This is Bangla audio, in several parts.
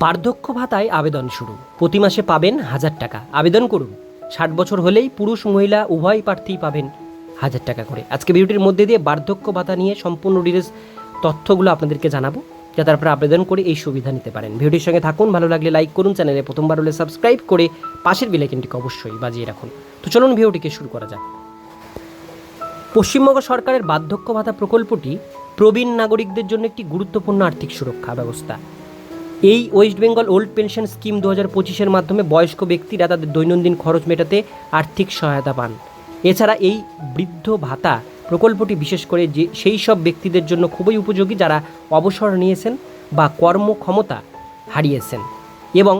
বার্ধক্য ভাতায় আবেদন শুরু। প্রতি মাসে পাবেন হাজার টাকা। আবেদন করুন। ষাট বছর হলেই পুরুষ, মহিলা, উভয় প্রার্থী পাবেন হাজার টাকা করে। আজকে ভিডিওটির মধ্যে দিয়ে বার্ধক্য ভাতা নিয়ে সম্পূর্ণ ডিটেলস তথ্যগুলো আপনাদেরকে জানাব, যাতে আপনারা আবেদন করে এই সুবিধা নিতে পারেন। ভিডিওটির সঙ্গে থাকুন, ভালো লাগলে লাইক করুন চ্যানেলে প্রথমবার হলে সাবস্ক্রাইব করে পাশের বেলাইকনটিকে অবশ্যই বাজিয়ে রাখুন। তো চলুন ভিডিওটিকে শুরু করা যাক। পশ্চিমবঙ্গ সরকারের বার্ধক্য ভাতা প্রকল্পটি প্রবীণ নাগরিকদের জন্য একটি গুরুত্বপূর্ণ আর্থিক সুরক্ষা ব্যবস্থা। এই West Bengal old pension scheme দু হাজার পঁচিশের মাধ্যমে বয়স্ক ব্যক্তিরা তাদের দৈনন্দিন খরচ মেটাতে আর্থিক সহায়তা পান। এছাড়া এই বৃদ্ধ ভাতা প্রকল্পটি বিশেষ করে যে সেই সব ব্যক্তিদের জন্য খুবই উপযোগী যারা অবসর নিয়েছেন বা কর্মক্ষমতা হারিয়েছেন এবং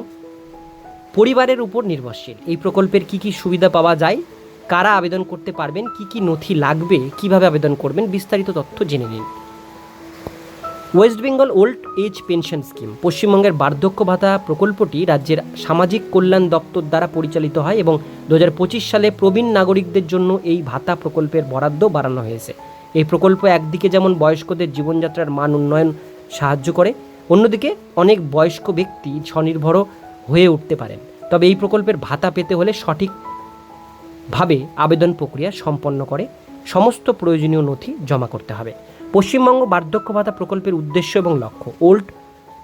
পরিবারের উপর নির্ভরশীল। এই প্রকল্পের কি কি সুবিধা পাওয়া যায়, কারা আবেদন করতে পারবেন, কি কি নথি লাগবে, কীভাবে আবেদন করবেন, বিস্তারিত তথ্য জেনে নিন। West Bengal old age pension scheme. পশ্চিমবঙ্গের বার্ধক্য ভাতা প্রকল্পটি রাজ্যের সামাজিক কল্যাণ দপ্তর দ্বারা পরিচালিত হয় এবং দু হাজার পঁচিশ সালে প্রবীণ নাগরিকদের জন্য এই ভাতা প্রকল্পের বরাদ্দ বাড়ানো হয়েছে। এই প্রকল্প একদিকে যেমন বয়স্কদের জীবনযাত্রার মান উন্নয়ন সাহায্য করে, অন্যদিকে অনেক বয়স্ক ব্যক্তি স্বনির্ভরও হয়ে উঠতে পারেন। তবে এই প্রকল্পের ভাতা পেতে হলে সঠিক ভাবে আবেদন প্রক্রিয়া সম্পন্ন করে, সমস্ত প্রয়োজনীয় নথি জমা করতে হবে। পশ্চিমবঙ্গ বার্ধক্য ভাতা প্রকল্পের উদ্দেশ্য এবং লক্ষ্য। ওল্ড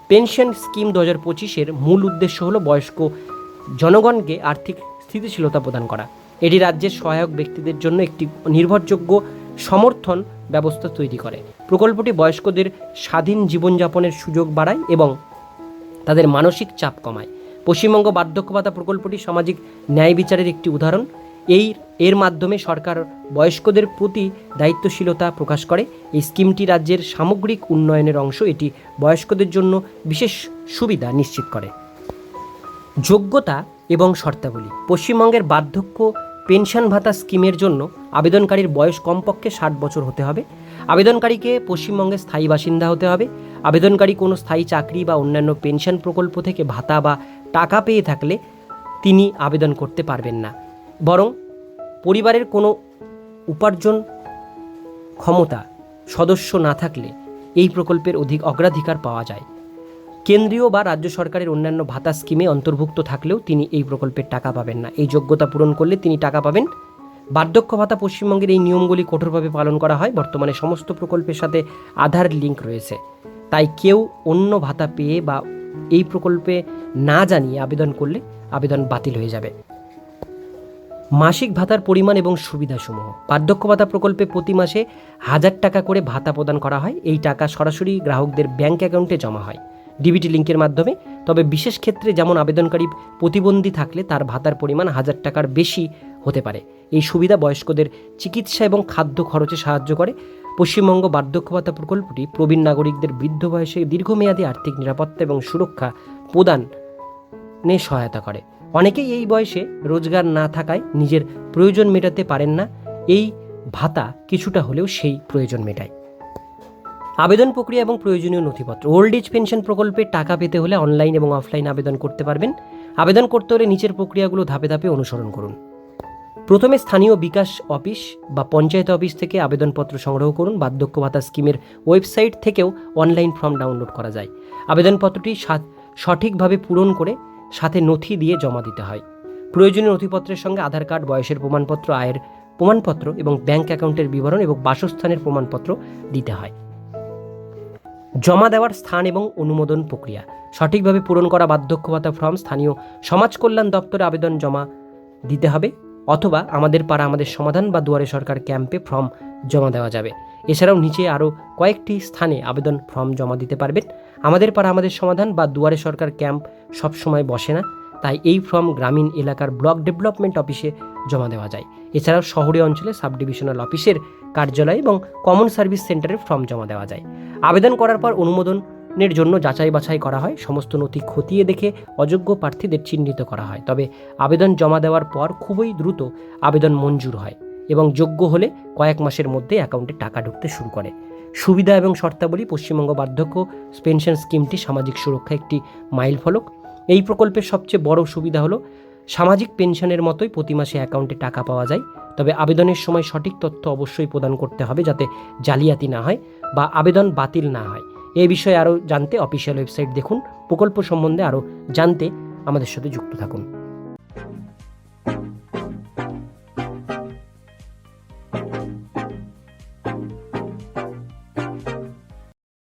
পেনশন স্কিম দু হাজার পঁচিশের মূল উদ্দেশ্য হলো বয়স্ক জনগণকে আর্থিক স্থিতিশীলতা প্রদান করা। এটি রাজ্যের সহায়ক ব্যক্তিদের জন্য একটি নির্ভরযোগ্য সমর্থন ব্যবস্থা তৈরি করে। প্রকল্পটি বয়স্কদের স্বাধীন জীবনযাপনের সুযোগ বাড়ায় এবং তাদের মানসিক চাপ কমায়। পশ্চিমবঙ্গ বার্ধক্য ভাতা প্রকল্পটি সামাজিক ন্যায় বিচারের একটি উদাহরণ। এই, এর মাধ্যমে সরকার বয়স্কদের প্রতি দায়িত্বশীলতা প্রকাশ করে। এই স্কিমটি রাজ্যের সামগ্রিক উন্নয়নের অংশ। এটি বয়স্কদের জন্য বিশেষ সুবিধা নিশ্চিত করে। যোগ্যতা এবং শর্তাবলী। পশ্চিমবঙ্গের বার্ধক্য পেনশন ভাতা স্কিমের জন্য আবেদনকারীর বয়স কমপক্ষে ষাট বছর হতে হবে। আবেদনকারীকে পশ্চিমবঙ্গের স্থায়ী বাসিন্দা হতে হবে। আবেদনকারী কোনো স্থায়ী চাকরি বা অন্যান্য পেনশন প্রকল্প থেকে ভাতা বা টাকা পেয়ে থাকলে তিনি আবেদন করতে পারবেন না। বরং পরিবারের কোনো উপার্জন ক্ষমতা সদস্য না থাকলে এই প্রকল্পের অধিক অগ্রাধিকার পাওয়া যায়। কেন্দ্রীয় বা রাজ্য সরকারের অন্যান্য ভাতা স্কিমে অন্তর্ভুক্ত থাকলেও তিনি এই প্রকল্পের টাকা পাবেন না। এই যোগ্যতা পূরণ করলে তিনি টাকা পাবেন। বার্ধক্য ভাতা পশ্চিমবঙ্গের এই নিয়মগুলি কঠোরভাবে পালন করা হয়। বর্তমানে সমস্ত প্রকল্পের সাথে আধার লিঙ্ক রয়েছে। তাই কেউ অন্য ভাতা পেয়ে বা এই প্রকল্পে না জানিয়ে আবেদন করলে আবেদন বাতিল হয়ে যাবে। মাসিক ভাতার পরিমাণ এবং সুবিধাসমূহ। বার্ধক্য ভাতা প্রকল্পে প্রতি মাসে হাজার টাকা করে ভাতা প্রদান করা হয়। এই টাকা সরাসরি গ্রাহকদের ব্যাংক অ্যাকাউন্টে জমা হয়। ডিবিটি লিঙ্কের মাধ্যমে। তবে বিশেষ ক্ষেত্রে যেমন আবেদনকারী প্রতিবন্ধী থাকলে তার ভাতার পরিমাণ হাজার টাকার বেশি হতে পারে। এই সুবিধা বয়স্কদের চিকিৎসা এবং খাদ্য খরচে সাহায্য করে। পশ্চিমবঙ্গ বার্ধক্য ভাতা প্রকল্পটি প্রবীণ নাগরিকদের বৃদ্ধ বয়সে দীর্ঘমেয়াদী আর্থিক নিরাপত্তা এবং সুরক্ষা প্রদানে সহায়তা করে। অনেকেই এই বয়সে রোজগার না থাকায় নিজের প্রয়োজন মেটাতে পারেন না। এই ভাতা কিছুটা হলেও সেই প্রয়োজন মেটায়। আবেদন প্রক্রিয়া এবং প্রয়োজনীয় নথিপত্র। ওল্ড এজ পেনশন প্রকল্পে টাকা পেতে হলে অনলাইন এবং অফলাইন আবেদন করতে পারবেন। আবেদন করতে হলে নিচের প্রক্রিয়াগুলো ধাপে ধাপে অনুসরণ করুন। প্রথমে স্থানীয় বিকাশ অফিস বা পঞ্চায়েত অফিস থেকে আবেদনপত্র সংগ্রহ করুন। বার্ধক্য ভাতা স্কিমের ওয়েবসাইট থেকেও অনলাইন ফর্ম ডাউনলোড করা যায়। আবেদনপত্রটি সঠিকভাবে পূরণ করে সাথে নথি দিয়ে জমা দিতে হয়। প্রয়োজনীয় নথিপত্রের সঙ্গে আধার কার্ড, বয়সের প্রমাণপত্র, আয়ের প্রমাণপত্র এবং ব্যাংক অ্যাকাউন্টের বিবরণ এবং বাসস্থানের প্রমাণপত্র দিতে হয়। জমা দেওয়ার স্থান এবং অনুমোদন প্রক্রিয়া। সঠিকভাবে পূরণ করা বার্ধক্য ভাতা ফর্ম স্থানীয় সমাজ কল্যাণ দপ্তরে আবেদন জমা দিতে হবে অথবা আমাদের পাড়া আমাদের সমাধান বা দুয়ারে সরকার ক্যাম্পে ফর্ম জমা দেওয়া যাবে। এছাড়াও নিচে আরও কয়েকটি স্থানে আবেদন ফর্ম জমা দিতে পারবেন। আমাদের পাড়া আমাদের সমাধান বা দুয়ারে সরকার ক্যাম্প সবসময় বসে না। তাই এই ফর্ম গ্রামীণ এলাকার ব্লক ডেভেলপমেন্ট অফিসে জমা দেওয়া যায়। এছাড়াও শহরে অঞ্চলে সাব ডিভিশনাল অফিসের কার্যালয় এবং কমন সার্ভিস সেন্টারে ফর্ম জমা দেওয়া যায়। আবেদন করার পর অনুমোদনের জন্য যাচাই বাছাই করা হয়। সমস্ত নথি খতিয়ে দেখে অযোগ্য প্রার্থীদের চিহ্নিত করা হয়। তবে আবেদন জমা দেওয়ার পর খুবই দ্রুত আবেদন মঞ্জুর হয় এবং যোগ্য হলে কয়েক মাসের মধ্যে অ্যাকাউন্টে টাকা ঢুকতে শুরু করে। সুবিধা এবং শর্তাবলী পশ্চিমবঙ্গ বার্ধক্য পেনশন স্কিমটি সামাজিক সুরক্ষা একটি মাইল ফলক। এই প্রকল্পের সবচেয়ে বড় সুবিধা হলো, সামাজিক পেনশনের মতোই প্রতি মাসে অ্যাকাউন্টে টাকা পাওয়া যায়। তবে আবেদনের সময় সঠিক তথ্য অবশ্যই প্রদান করতে হবে যাতে জালিয়াতি না হয় বা আবেদন বাতিল না হয়। এ বিষয়ে আরও জানতে অফিসিয়াল ওয়েবসাইট দেখুন। প্রকল্প সম্বন্ধে আরও জানতে আমাদের সাথে যুক্ত থাকুন।